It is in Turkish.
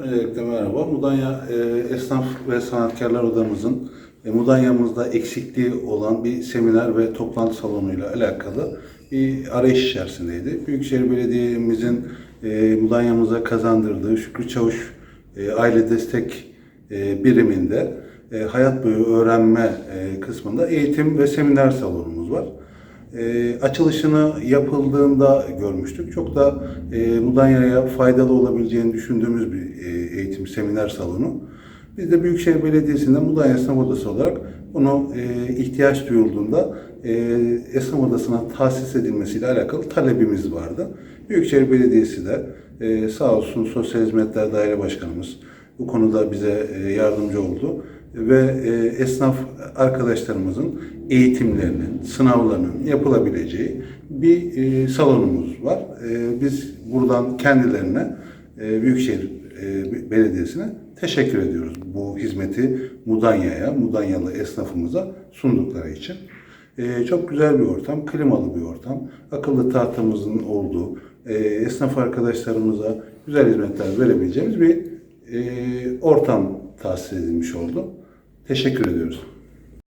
Öncelikle merhaba. Mudanya e, Esnaf ve Sanatkarlar Odamızın e, Mudanya'mızda eksikliği olan bir seminer ve toplantı salonuyla alakalı bir arayış içerisindeydi. Büyükşehir Belediye'mizin e, Mudanya'mıza kazandırdığı Şükrü Çavuş e, Aile Destek e, biriminde e, hayat boyu öğrenme e, kısmında eğitim ve seminer salonumuz var. E, açılışını yapıldığında görmüştük. Çok da e, Mudanya'ya faydalı olabileceğini düşündüğümüz bir e, eğitim seminer salonu. Biz de Büyükşehir Belediyesi'nde Mudanya Esnaf Odası olarak bunu e, ihtiyaç duyulduğunda e, Esnaf Odası'na tahsis edilmesiyle alakalı talebimiz vardı. Büyükşehir Belediyesi de e, sağ olsun Sosyal Hizmetler Daire Başkanımız bu konuda bize e, yardımcı oldu ve e, esnaf arkadaşlarımızın eğitimlerinin, sınavlarının yapılabileceği bir e, salonumuz var. E, Biz buradan kendilerine, e, Büyükşehir e, Belediyesi'ne teşekkür ediyoruz bu hizmeti Mudanya'ya, Mudanyalı esnafımıza sundukları için. E, Çok güzel bir ortam, klimalı bir ortam, akıllı tahtamızın olduğu, e, esnaf arkadaşlarımıza güzel hizmetler verebileceğimiz bir e, ortam tahsis edilmiş oldu. Teşekkür ediyoruz.